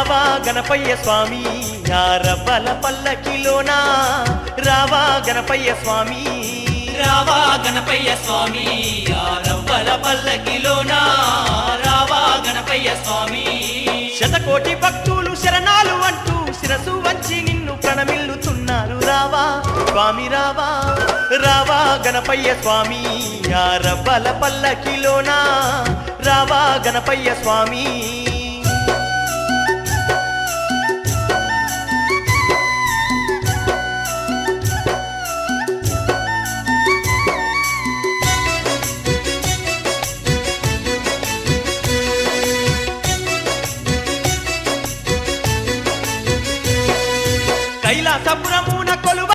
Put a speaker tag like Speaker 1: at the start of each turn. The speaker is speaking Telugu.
Speaker 1: గణపయ్య స్వామి రవ్వల పల్లకిలోనా? రావా గణపయ్య స్వామి.
Speaker 2: రావా గణపయ్య స్వామి రవ్వల పల్లకిలోనా? రావా గణపయ్య స్వామి.
Speaker 1: శతకోటి భక్తులు శరణాలు అంటూ శిరసు వంచి నిన్ను ప్రణమిల్లుతున్నారు. రావా స్వామి రావా. రావా గణపయ్య స్వామి రవ్వల పల్లకిలోనా? రావా గణపయ్య స్వామి. కైలాసపురమున కొలువ